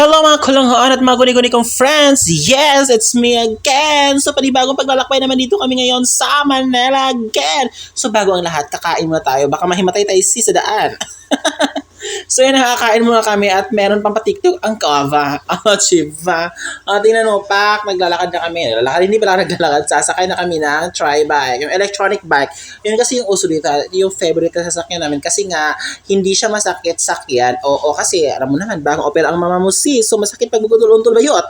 Hello mga kulanghaan at mga guni-guni kong friends! Yes, it's me again! So panibagong paglalakbay naman dito kami ngayon sa Manila again! So bago ang lahat, kakain muna tayo. Baka mahimatay tayo si sa daan. so yun, nakakain muna kami at meron pang patiktok ang kava. Oh, chiva. Uh, tingnan mo, pak, naglalakad na kami. Lalakad, hindi pala naglalakad. Sasakay na kami ng tri-bike, yung electronic bike. Yun kasi yung uso dito, yung favorite na sasakyan namin. Kasi nga, hindi siya masakit sakyan. Oo, kasi alam mo naman, bagong opera ang mama mo si. So masakit pag bugudul-untol bayot.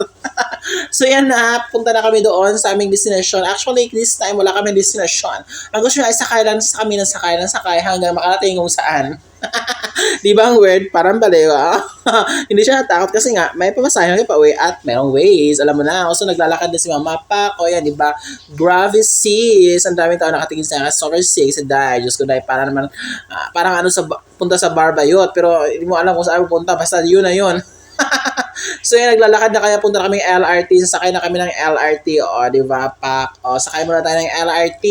so yan na, punta na kami doon sa aming destination. Actually, this time wala kami destination. Ang gusto nyo ay sakay lang sa kami ng sakay ng sakay hanggang makarating kung saan. Di ba ang word? Parang baliw, ah. Hindi siya natakot kasi nga, may pamasahe kayo pa uwi at merong ways. Alam mo na, so naglalakad na si Mama Pa ko, yan, di ba? Grabe sis! Ang daming tao nakatingin sa nga, sick sa dahil. Diyos ko dahil, parang naman, ah, parang ano sa, punta sa bar ba yun? Pero hindi mo alam kung saan pupunta, basta yun na yun. so yun, naglalakad na kaya punta na kami LRT, sasakay na kami ng LRT, o, di ba, pak, o, sakay muna tayo ng LRT.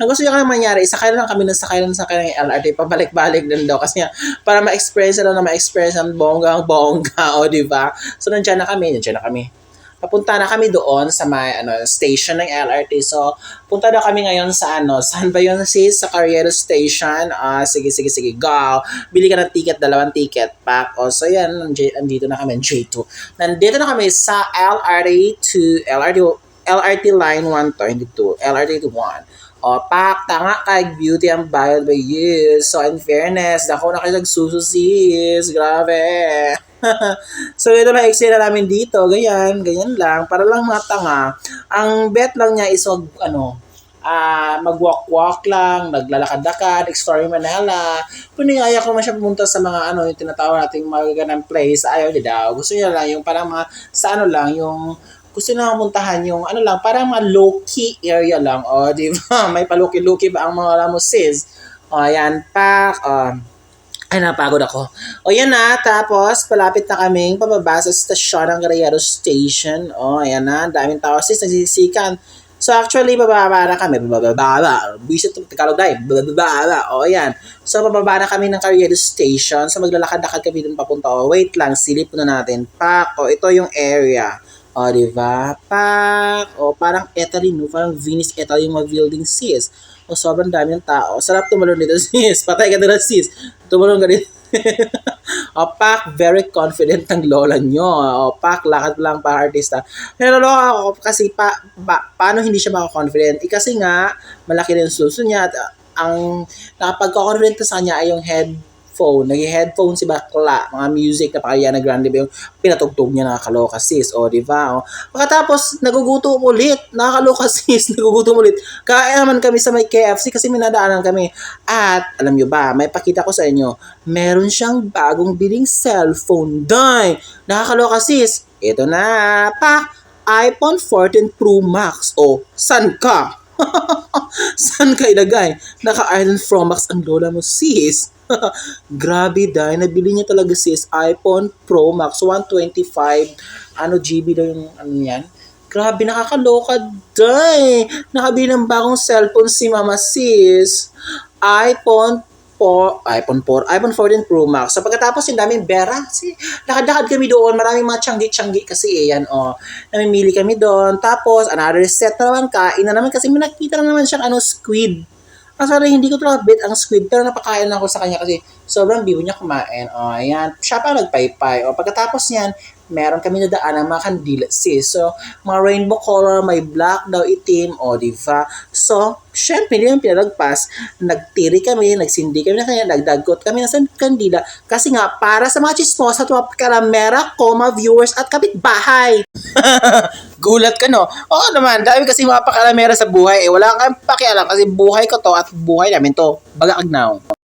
Ang gusto nyo kaya mangyari, isakay lang kami ng sakay ng sakay ng LRT, pabalik-balik din daw, kasi nga, para ma-experience na lang na ma-experience ng bonggang-bongga, o, di ba? So, nandiyan na kami, nandiyan na kami papunta na kami doon sa may ano station ng LRT. So, punta na kami ngayon sa ano, saan ba yun sis? Sa Carriero Station. Ah, sige, sige, sige, go. Bili ka ng ticket, dalawang ticket pack. O, so yan, nandi- nandito na kami, J2. Nandito na kami sa LRT to LRT LRT line 122, LRT to 1. O, pak, tanga kay beauty ang bayad by you. So, in fairness, dako na kayo nagsususis. Grabe. so, ito lang eksena namin dito. Ganyan, ganyan lang. Para lang mga tanga. Ang bet lang niya is wag, ano, ah mag-walk-walk lang, naglalakad-lakad, exploring Manila. Puningaya ko man siya pumunta sa mga ano, yung tinatawag nating magaganang place. Ayaw niya daw. Gusto niya lang yung parang mga, sa ano lang, yung gusto na pumuntahan yung ano lang, parang mga low-key area lang. O, di ba? May paluki-luki ba ang mga alam mo, sis? O, yan pa. O, ay, napagod ako. O, yan na. Tapos, palapit na kaming pababa sa stasyon ng Guerrero Station. O, ayan na. Daming tao, sis. Nagsisikan. So, actually, bababa na kami. Bababa. Buisit ng Tagalog dahil. Bababa. O, ayan. So, bababa na kami ng Carriedo Station. So, maglalakad-lakad kami dun papunta. O, wait lang. Silip na natin. Pak. O, ito yung area. O, di ba? Pak! O, parang Italy, no? Parang Venice, Italy yung mga building, sis. O, sobrang dami ng tao. Sarap tumalon dito, sis. Patay ka na, sis. Tumalon ka dito. o, Pak, very confident ng lola nyo. O, Pak, lakad lang para artista. Naloloka ako kasi pa, pa, paano hindi siya makakonfident? Eh, kasi nga, malaki rin suso niya at uh, ang nakapagkakonfident sa kanya ay yung headphone. Nag-headphone si Bakla, mga music na Ariana Grande ba yung pinatugtog niya nakakaloka sis, o di ba? O, pagkatapos, nagugutom ulit, nakakaloka sis, nagugutom ulit. Kaya naman kami sa may KFC kasi may nadaanan kami. At, alam nyo ba, may pakita ko sa inyo, meron siyang bagong biling cellphone. Dai! Nakakaloka sis. Ito na, pa, iPhone 14 Pro Max. O, san ka? Saan ka ilagay? Naka-Island Pro Max ang lola mo, sis. Grabe dahil nabili niya talaga sis iPhone Pro Max 125 ano GB daw yung ano yan. Grabe nakakaloka dahil nakabili ng bagong cellphone si mama sis. iPhone 4, iPhone 4, iPhone 14 Pro Max. So pagkatapos yung daming bera, si lakad-lakad kami doon, maraming mga tiyanggi-tiyanggi kasi eh, yan oh. Namimili kami doon. Tapos another set na naman, kain na naman kasi nakita na naman siyang ano, squid. Ah, sorry, hindi ko talaga bet ang squid, pero napakain ako sa kanya kasi sobrang bibo niya kumain. O, oh, ayan. Siya pa nagpaypay. O, pagkatapos niyan, meron kami nadaan ng mga kandila sis. So, mga rainbow color, may black daw, itim, o, di ba? So, syempre, hindi naman pinalagpas. Nagtiri kami, nagsindi kami na kanya, nagdagot kami ng kandila. Kasi nga, para sa mga chismosa at mga karamera, koma, viewers at kapitbahay. Gulat ka, no? Oo naman, dami kasi mga pakalamera sa buhay. Eh, wala kang pakialam kasi buhay ko to at buhay namin to. Baga agnaw.